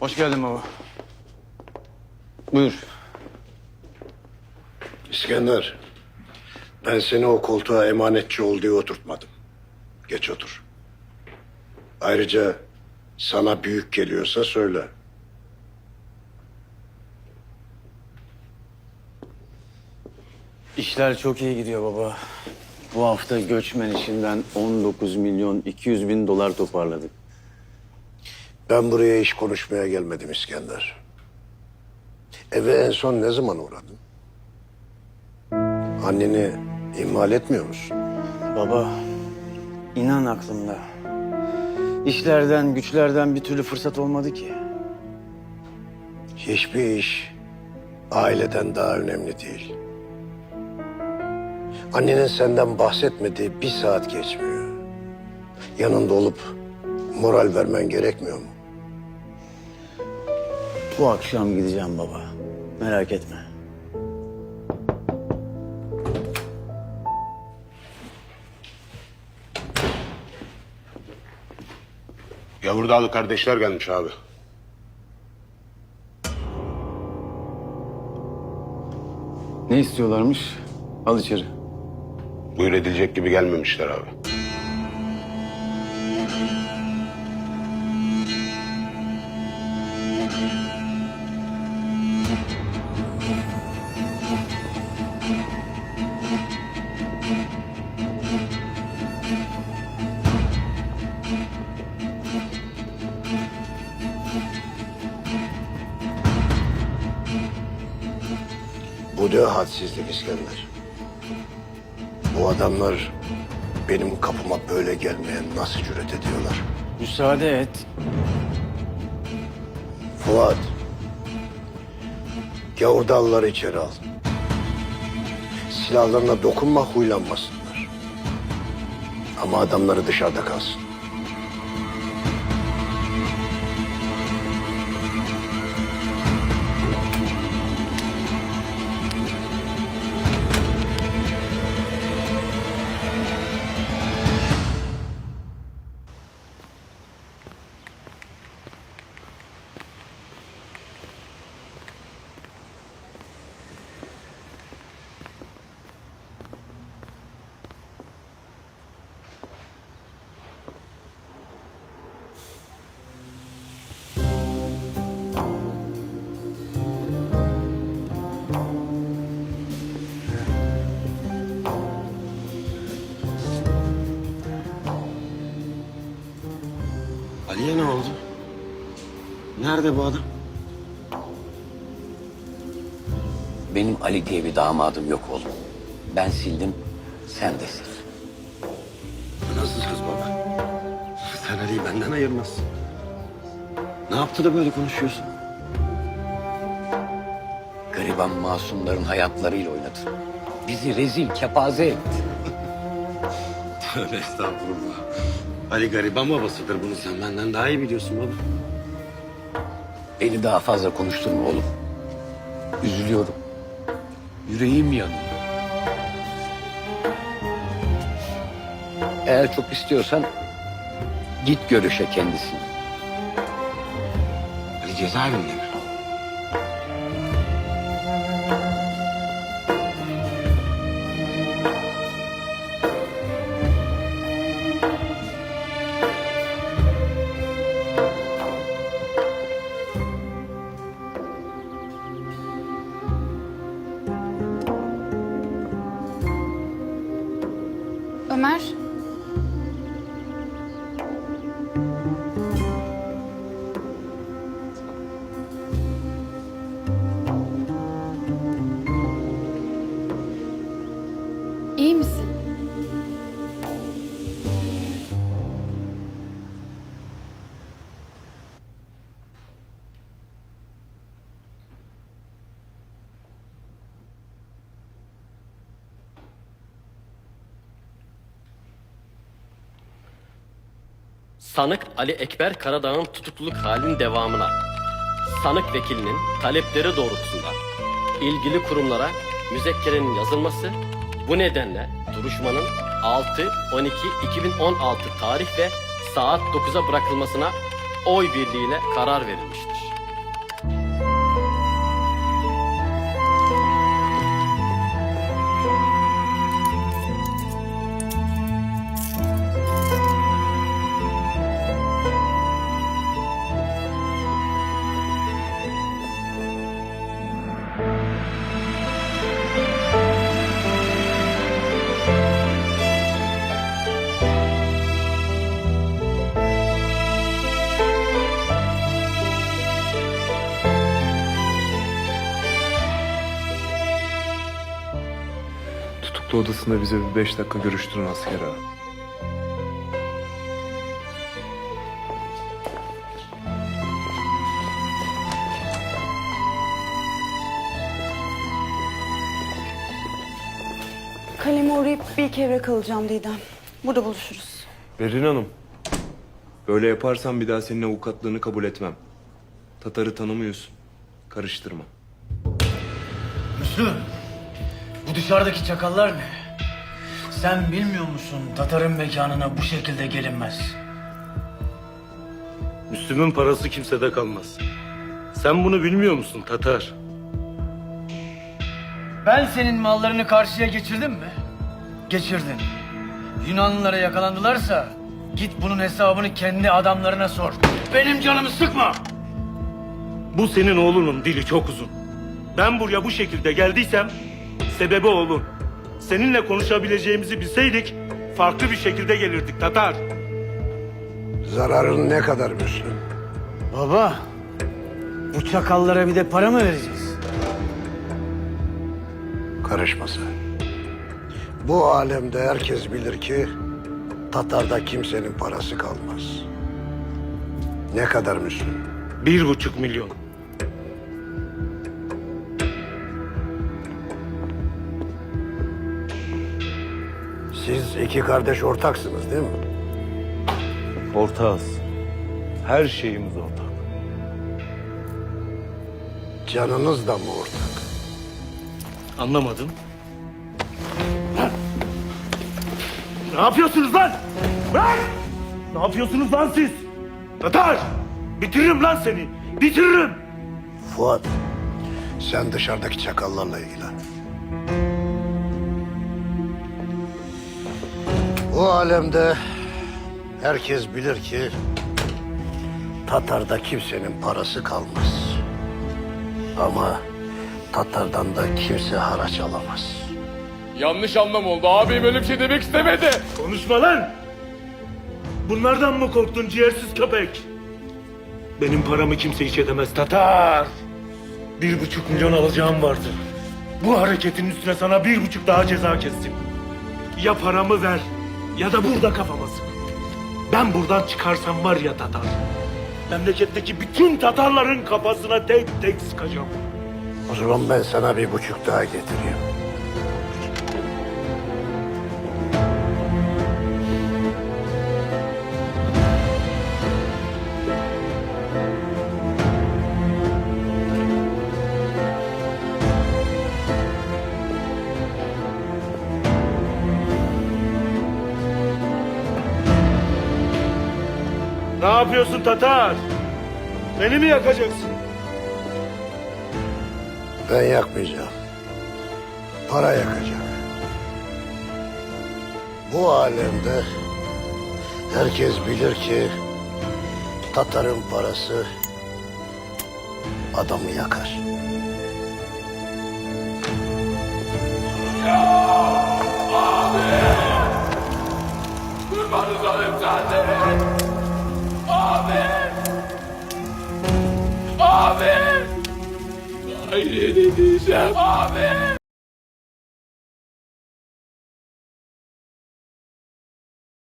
Hoş geldin baba. Buyur. İskender, ben seni o koltuğa emanetçi ol diye oturtmadım. Geç otur. Ayrıca sana büyük geliyorsa söyle. İşler çok iyi gidiyor baba. Bu hafta göçmen işinden 19 milyon 200 bin dolar toparladık. Ben buraya iş konuşmaya gelmedim İskender. Eve en son ne zaman uğradın? Anneni ihmal etmiyor musun? Baba, inan aklımda. İşlerden, güçlerden bir türlü fırsat olmadı ki. Hiçbir iş aileden daha önemli değil. Annenin senden bahsetmediği bir saat geçmiyor. Yanında olup moral vermen gerekmiyor mu? Bu akşam gideceğim baba. Merak etme. Yavurdağlı kardeşler gelmiş abi. Ne istiyorlarmış? Al içeri. Buyur edilecek gibi gelmemişler abi. Bu da hadsizlik İskender. Bu adamlar benim kapıma böyle gelmeye nasıl cüret ediyorlar? Müsaade et. Fuat, gavurdalları içeri al. Silahlarına dokunma huylanmasınlar. Ama adamları dışarıda kalsın. Ali'ye ne oldu? Nerede bu adam? Benim Ali diye bir damadım yok oğlum. Ben sildim, sen de sil. Bu nasıl söz baba? Sen Ali'yi benden ayırmazsın. Ne yaptı da böyle konuşuyorsun? Gariban masumların hayatlarıyla oynadı. Bizi rezil, kepaze etti. Tövbe estağfurullah. Ali gariban babasıdır bunu sen benden daha iyi biliyorsun baba. Beni daha fazla konuşturma oğlum. Üzülüyorum. Yüreğim yanıyor. Eğer çok istiyorsan git görüşe kendisini. Ali cezaevinde mi? Ömer. İyi misin? Sanık Ali Ekber Karadağ'ın tutukluluk halinin devamına, sanık vekilinin talepleri doğrultusunda ilgili kurumlara müzekkerenin yazılması, bu nedenle duruşmanın 6-12-2016 tarih ve saat 9'a bırakılmasına oy birliğiyle karar verilmiştir. Tutuklu odasında bize bir beş dakika görüştürün asker ağa. Kaleme uğrayıp bir iki evre kalacağım Didem. Burada buluşuruz. Berin Hanım. Böyle yaparsan bir daha senin avukatlığını kabul etmem. Tatar'ı tanımıyorsun. Karıştırma. Müslüm, dışarıdaki çakallar ne? Sen bilmiyor musun Tatar'ın mekanına bu şekilde gelinmez. Müslüm'ün parası kimsede kalmaz. Sen bunu bilmiyor musun Tatar? Ben senin mallarını karşıya geçirdim mi? Geçirdin. Yunanlılara yakalandılarsa git bunun hesabını kendi adamlarına sor. Benim canımı sıkma. Bu senin oğlunun dili çok uzun. Ben buraya bu şekilde geldiysem sebebi oğlun. Seninle konuşabileceğimizi bilseydik farklı bir şekilde gelirdik Tatar. Zararın ne kadar Müslüm? Baba, bu çakallara bir de para mı vereceğiz? Karışma sen. Bu alemde herkes bilir ki Tatar'da kimsenin parası kalmaz. Ne kadar Müslüm? Bir buçuk milyon. Siz iki kardeş ortaksınız değil mi? Ortağız. Her şeyimiz ortak. Canınız da mı ortak? Anlamadım. Ne yapıyorsunuz lan? Lan! Ne yapıyorsunuz lan siz? Tatar! Bitiririm lan seni. Bitiririm. Fuat, sen dışarıdaki çakallarla ilgilen. Bu alemde herkes bilir ki Tatar'da kimsenin parası kalmaz. Ama Tatar'dan da kimse haraç alamaz. Yanlış anlam oldu. Abim öyle bir şey demek istemedi. Konuşma lan! Bunlardan mı korktun ciğersiz köpek? Benim paramı kimse hiç edemez Tatar. Bir buçuk milyon alacağım vardı. Bu hareketin üstüne sana bir buçuk daha ceza kestim. Ya paramı ver ya da burada kafama. Ben buradan çıkarsam var ya Tatar. Memleketteki bütün Tatarların kafasına tek tek sıkacağım. O zaman ben sana bir buçuk daha getireyim. Yapıyorsun Tatar? Beni mi yakacaksın? Ben yakmayacağım. Para yakacak. Bu alemde herkes bilir ki Tatar'ın parası adamı yakar. Kurbanı Hayır diyeceğim abi.